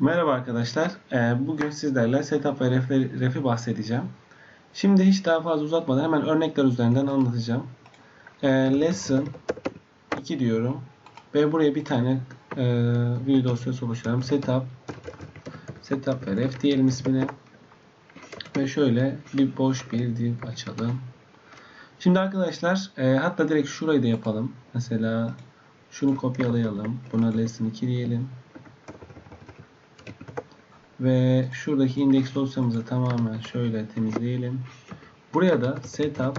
Merhaba arkadaşlar. Ee, Bugün sizlerle setup ve ref'i, bahsedeceğim. Şimdi hiç daha fazla uzatmadan hemen örnekler üzerinden anlatacağım. Ee, Lesson 2 diyorum. Ve buraya bir tane e, view dosyası oluşturalım. Setup Setup ve ref diyelim ismini. Ve şöyle bir boş bir div açalım. Şimdi arkadaşlar e, hatta direkt şurayı da yapalım. Mesela şunu kopyalayalım. Buna lesson 2 diyelim. Ve şuradaki indeks dosyamızı tamamen şöyle temizleyelim. Buraya da setup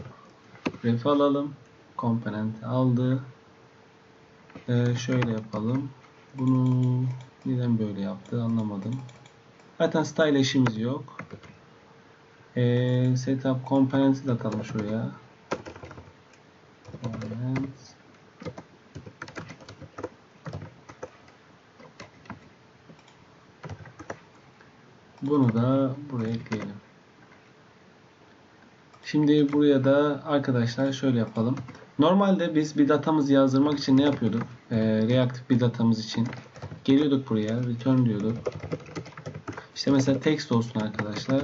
ref alalım. Komponent aldı. Ee, şöyle yapalım. Bunu neden böyle yaptı anlamadım. Zaten style işimiz yok. Ee, setup component'i de atalım şuraya. Bunu da buraya ekleyelim. Şimdi buraya da arkadaşlar şöyle yapalım. Normalde biz bir datamızı yazdırmak için ne yapıyorduk? Ee, reaktif bir datamız için geliyorduk buraya, return diyorduk. İşte mesela text olsun arkadaşlar.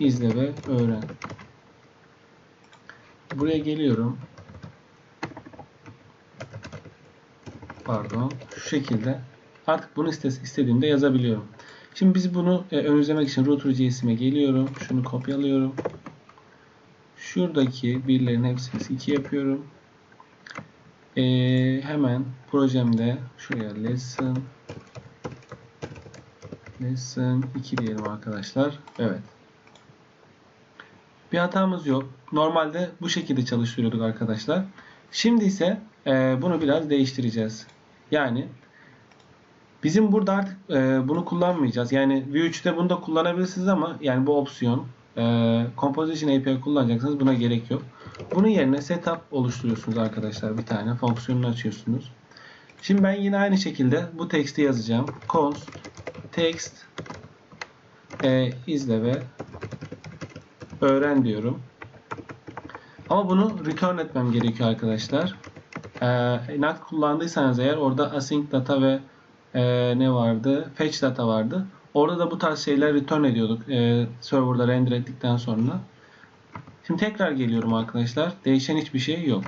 İzle ve öğren. Buraya geliyorum. Pardon. Şu şekilde. Artık bunu istediğimde yazabiliyorum. Şimdi biz bunu e, önümüzlemek için router.js'ime geliyorum. Şunu kopyalıyorum. Şuradaki birlerin hepsini 2 yapıyorum. E, hemen projemde şuraya lesson lesson 2 diyelim arkadaşlar. Evet. Bir hatamız yok. Normalde bu şekilde çalıştırıyorduk arkadaşlar. Şimdi ise e, bunu biraz değiştireceğiz. Yani Bizim burada artık e, bunu kullanmayacağız. Yani Vue3'te bunu da kullanabilirsiniz ama yani bu opsiyon e, Composition API kullanacaksınız. Buna gerek yok. Bunun yerine setup oluşturuyorsunuz arkadaşlar. Bir tane fonksiyonunu açıyorsunuz. Şimdi ben yine aynı şekilde bu teksti yazacağım. const text e, izle ve öğren diyorum. Ama bunu return etmem gerekiyor arkadaşlar. E, NAT kullandıysanız eğer orada async data ve e, ne vardı? Fetch data vardı. Orada da bu tarz şeyler return ediyorduk e, serverda render ettikten sonra. Şimdi tekrar geliyorum arkadaşlar. Değişen hiçbir şey yok.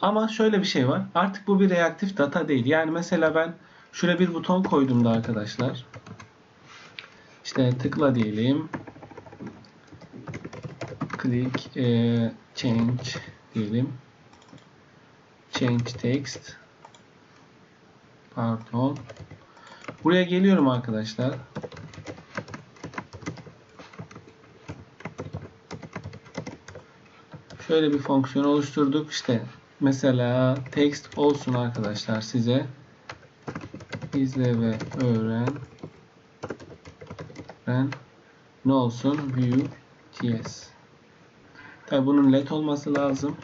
Ama şöyle bir şey var. Artık bu bir reaktif data değil. Yani mesela ben şuraya bir buton koydum da arkadaşlar. İşte tıkla diyelim. Click e, change diyelim. Change text. Pardon. Buraya geliyorum arkadaşlar. Şöyle bir fonksiyon oluşturduk. İşte mesela text olsun arkadaşlar size. İzle ve öğren. öğren. Ne olsun? View TS. Tabi bunun let olması lazım.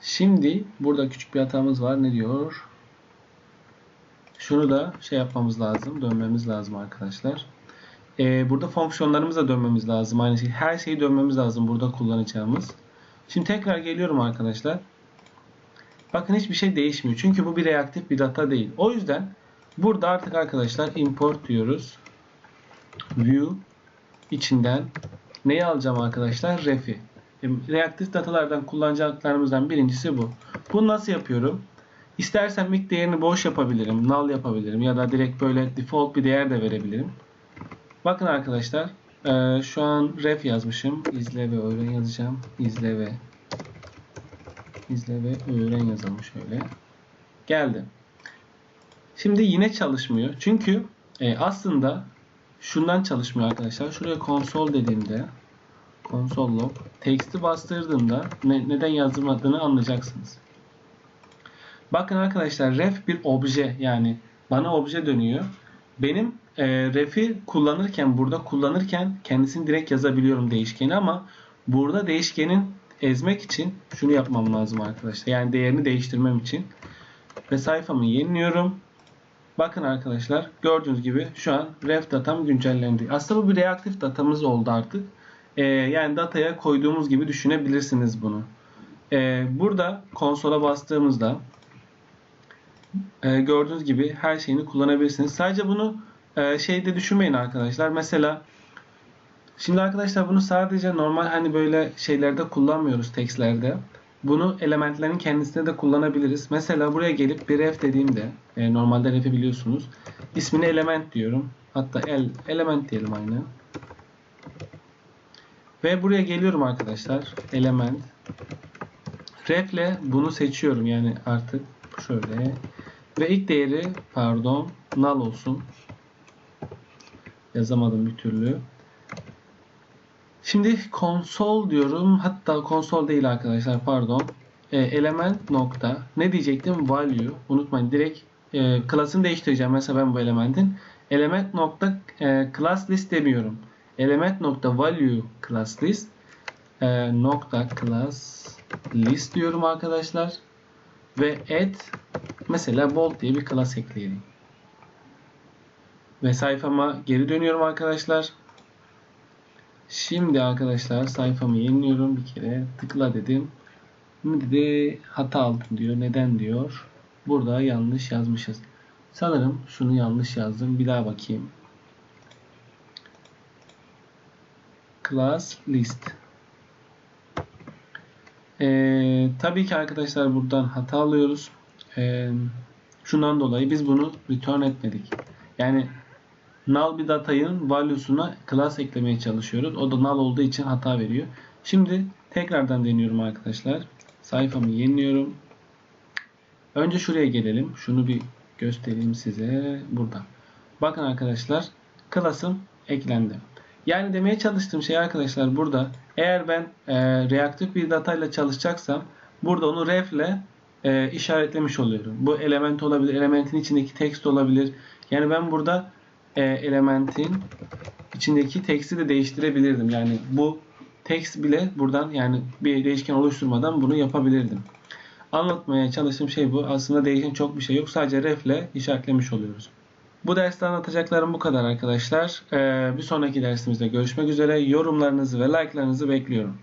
Şimdi burada küçük bir hatamız var. Ne diyor? Şunu da şey yapmamız lazım. Dönmemiz lazım arkadaşlar. Ee, burada fonksiyonlarımıza dönmemiz lazım. Aynı şey. Her şeyi dönmemiz lazım burada kullanacağımız. Şimdi tekrar geliyorum arkadaşlar. Bakın hiçbir şey değişmiyor. Çünkü bu bir reaktif bir data değil. O yüzden burada artık arkadaşlar import diyoruz. View içinden neyi alacağım arkadaşlar? Ref'i. Reaktif datalardan kullanacaklarımızdan birincisi bu. Bunu nasıl yapıyorum? İstersen mic değerini boş yapabilirim, null yapabilirim ya da direkt böyle default bir değer de verebilirim. Bakın arkadaşlar, e, şu an ref yazmışım. İzle ve öğren yazacağım. İzle ve izle ve öğren yazalım şöyle. Geldi. Şimdi yine çalışmıyor. Çünkü e, aslında şundan çalışmıyor arkadaşlar. Şuraya console dediğimde console log text'i bastırdığımda ne, neden yazdırmadığını anlayacaksınız. Bakın arkadaşlar ref bir obje yani bana obje dönüyor. Benim e, ref'i kullanırken burada kullanırken kendisini direkt yazabiliyorum değişkeni ama burada değişkenin ezmek için şunu yapmam lazım arkadaşlar. Yani değerini değiştirmem için. Ve sayfamı yeniliyorum. Bakın arkadaşlar gördüğünüz gibi şu an ref datam güncellendi. Aslında bu bir reaktif datamız oldu artık. Ee, yani dataya koyduğumuz gibi düşünebilirsiniz bunu. Ee, burada konsola bastığımızda e, gördüğünüz gibi her şeyini kullanabilirsiniz. Sadece bunu e, şeyde düşünmeyin arkadaşlar. Mesela şimdi arkadaşlar bunu sadece normal hani böyle şeylerde kullanmıyoruz tekstlerde. Bunu elementlerin kendisinde de kullanabiliriz. Mesela buraya gelip bir ref dediğimde e, normalde ref'i biliyorsunuz. ismini element diyorum. Hatta el, element diyelim aynı. Ve buraya geliyorum arkadaşlar. Element. Ref'le bunu seçiyorum yani artık şöyle. Ve ilk değeri pardon null olsun. Yazamadım bir türlü. Şimdi konsol diyorum. Hatta konsol değil arkadaşlar pardon. E, element nokta. Ne diyecektim? Value. Unutmayın direkt e, class'ını değiştireceğim. Mesela ben bu elementin. Element nokta e, class list demiyorum. Element nokta value class list e, nokta class list diyorum arkadaşlar. Ve add mesela bold diye bir class ekleyelim. Ve sayfama geri dönüyorum arkadaşlar. Şimdi arkadaşlar sayfamı yeniliyorum. Bir kere tıkla dedim. Ne dedi? Hata aldım diyor. Neden diyor. Burada yanlış yazmışız. Sanırım şunu yanlış yazdım. Bir daha bakayım. Class list. Ee, tabii ki arkadaşlar buradan hata alıyoruz. Ee, şundan dolayı biz bunu return etmedik. Yani null bir datayın value'suna class eklemeye çalışıyoruz. O da null olduğu için hata veriyor. Şimdi tekrardan deniyorum arkadaşlar. Sayfamı yeniliyorum. Önce şuraya gelelim. Şunu bir göstereyim size. Burada. Bakın arkadaşlar. Class'ım eklendi. Yani demeye çalıştığım şey arkadaşlar burada eğer ben e, reaktif bir datayla çalışacaksam burada onu ref ile e, işaretlemiş oluyorum. Bu element olabilir, elementin içindeki text olabilir. Yani ben burada e, elementin içindeki text'i de değiştirebilirdim. Yani bu text bile buradan yani bir değişken oluşturmadan bunu yapabilirdim. Anlatmaya çalıştığım şey bu. Aslında değişen çok bir şey yok. Sadece ref ile işaretlemiş oluyoruz. Bu derste anlatacaklarım bu kadar arkadaşlar. Ee, bir sonraki dersimizde görüşmek üzere. Yorumlarınızı ve like'larınızı bekliyorum.